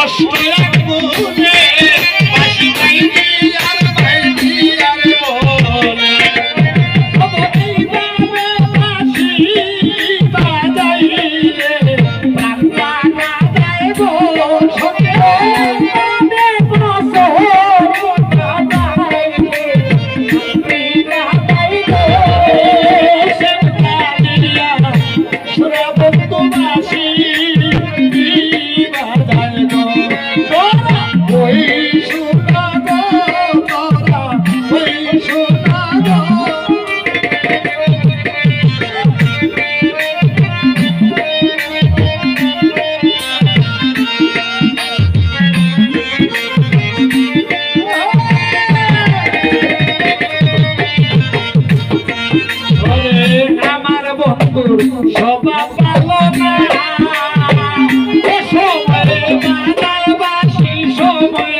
Cachoeira সবা পালো না সময় মাতাল বাসি সময়